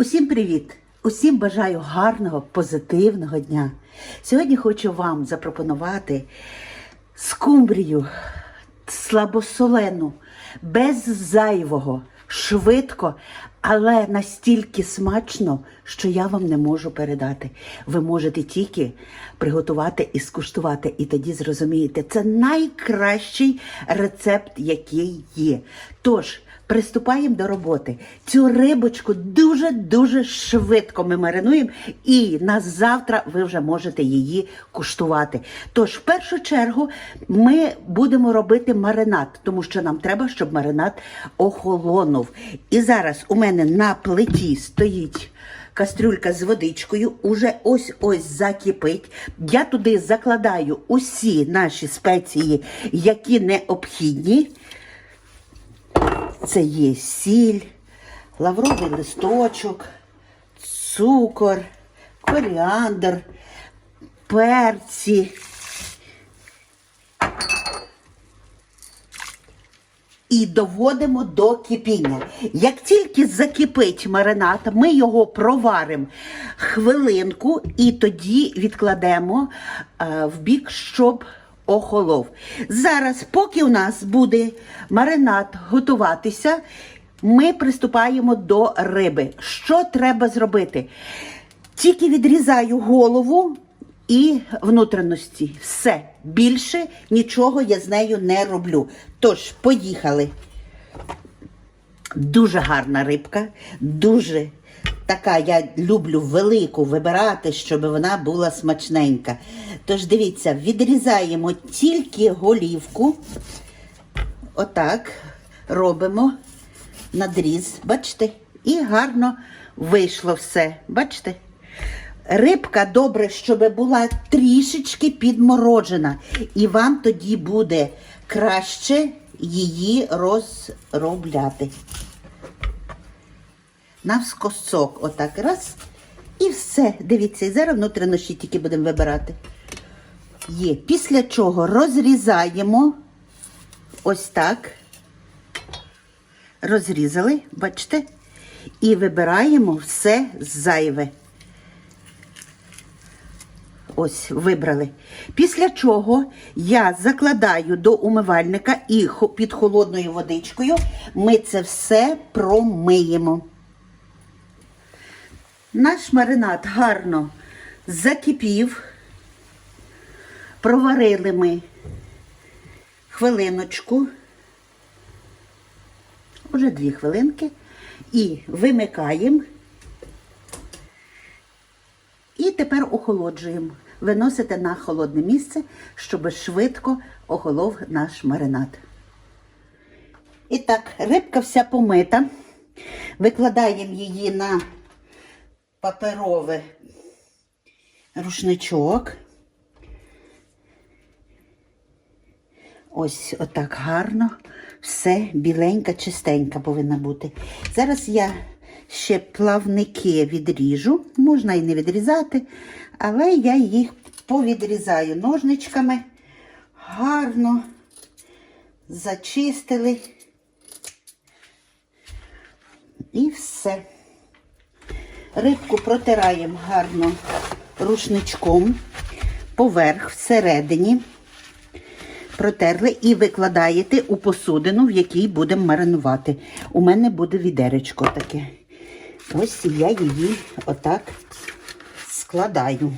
Усім привіт! Усім бажаю гарного, позитивного дня. Сьогодні хочу вам запропонувати скумбрію слабосолену, без зайвого, швидко, але настільки смачно, що я вам не можу передати. Ви можете тільки приготувати і скуштувати, і тоді зрозумієте, це найкращий рецепт, який є. Тож, Приступаємо до роботи. Цю рибочку дуже-дуже швидко ми маринуємо, і на завтра ви вже можете її куштувати. Тож, в першу чергу, ми будемо робити маринад, тому що нам треба, щоб маринад охолонув. І зараз у мене на плиті стоїть. Кастрюлька з водичкою уже ось-ось закипить. Я туди закладаю усі наші спеції, які необхідні. Це є сіль, лавровий листочок, цукор, коріандр, перці. І доводимо до кипіння. Як тільки закипить маринад, ми його проваримо хвилинку і тоді відкладемо е, в бік, щоб охолов. Зараз, поки у нас буде маринад готуватися, ми приступаємо до риби. Що треба зробити? Тільки відрізаю голову і внутрішності. Все. Більше нічого я з нею не роблю. Тож, поїхали. Дуже гарна рибка, дуже така, я люблю велику вибирати, щоб вона була смачненька. Тож дивіться, відрізаємо тільки голівку. Отак робимо надріз, бачите? І гарно вийшло все. Бачите? Рибка добре, щоб була трішечки підморожена, і вам тоді буде краще її розробляти. Навскосок, отак раз. І все. Дивіться, і зараз внутрішні тільки будемо вибирати. Є. Після чого розрізаємо ось так. Розрізали, бачите? І вибираємо все зайве. Ось, вибрали. Після чого я закладаю до умивальника і під холодною водичкою ми це все промиємо. Наш маринад гарно закипів. Проварили ми хвилиночку, уже дві хвилинки, і вимикаємо. І тепер охолоджуємо. Виносите на холодне місце, щоб швидко охолов наш маринад. І так, рибка вся помита. Викладаємо її на паперовий рушничок. Ось отак гарно. Все біленька, чистенька повинна бути. Зараз я ще плавники відріжу. Можна і не відрізати, але я їх повідрізаю ножничками. Гарно зачистили. І все. Рибку протираємо гарно рушничком, поверх, всередині. Протерли і викладаєте у посудину, в якій будемо маринувати. У мене буде відеречко таке. Ось я її отак складаю.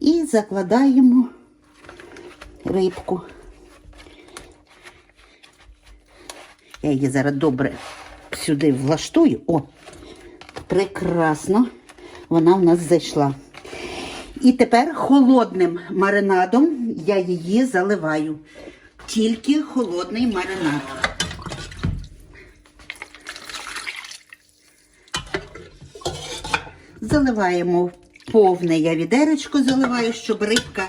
І закладаємо рибку. Я її зараз добре сюди влаштую. О, прекрасно вона в нас зайшла. І тепер холодним маринадом я її заливаю. Тільки холодний маринад. Заливаємо повне я відеречко заливаю, щоб рибка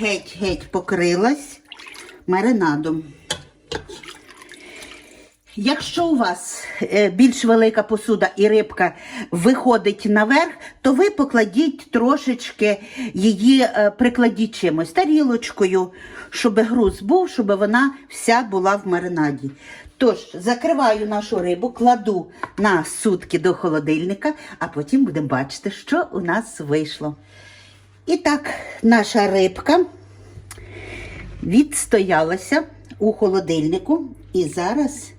геть-геть покрилась маринадом. Якщо у вас е, більш велика посуда і рибка виходить наверх, то ви покладіть трошечки її, е, прикладіть чимось, тарілочкою, щоб груз був, щоб вона вся була в маринаді. Тож, закриваю нашу рибу, кладу на сутки до холодильника, а потім будемо бачити, що у нас вийшло. І так, наша рибка відстоялася у холодильнику. І зараз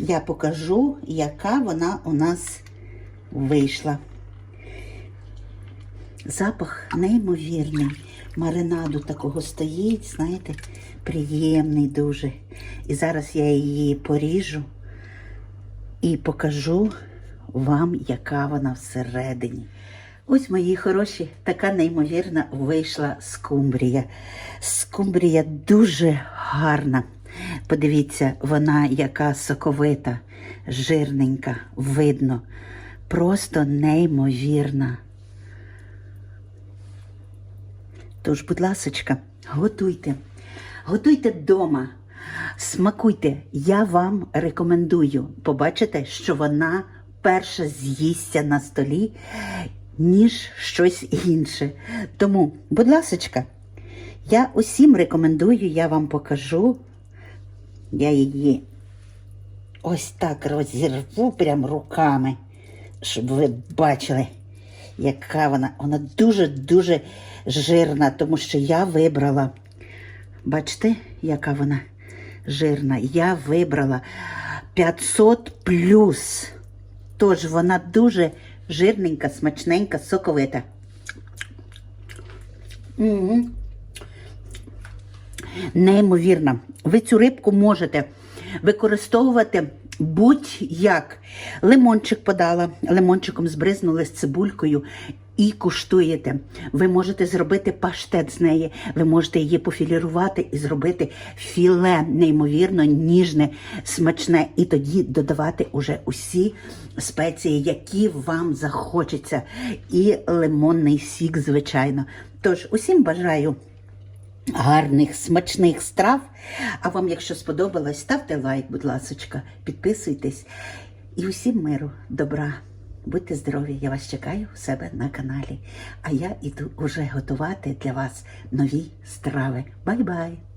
я покажу, яка вона у нас вийшла. Запах неймовірний. Маринаду такого стоїть, знаєте, приємний дуже. І зараз я її поріжу і покажу вам, яка вона всередині. Ось, мої хороші, така неймовірна вийшла скумбрія. Скумбрія дуже гарна. Подивіться, вона яка соковита, жирненька, видно. Просто неймовірна. Тож, будь ласочка, готуйте. Готуйте вдома. Смакуйте, я вам рекомендую. Побачите, що вона перша з'їсться на столі, ніж щось інше. Тому, будь ласочка, я усім рекомендую, я вам покажу. Я її ось так розірву прям руками, щоб ви бачили, яка вона. Вона дуже-дуже жирна, тому що я вибрала. Бачите, яка вона жирна. Я вибрала 500 плюс. Тож вона дуже жирненька, смачненька, соковита. Угу. Неймовірно. Ви цю рибку можете використовувати будь-як. Лимончик подала, лимончиком збризнули з цибулькою і куштуєте. Ви можете зробити паштет з неї, ви можете її пофілірувати і зробити філе, неймовірно ніжне, смачне, і тоді додавати уже усі спеції, які вам захочеться. І лимонний сік, звичайно. Тож, усім бажаю гарних, смачних страв. А вам, якщо сподобалось, ставте лайк, будь ласочка, підписуйтесь. І усім миру, добра. Будьте здорові, я вас чекаю у себе на каналі. А я іду уже готувати для вас нові страви. Бай-бай!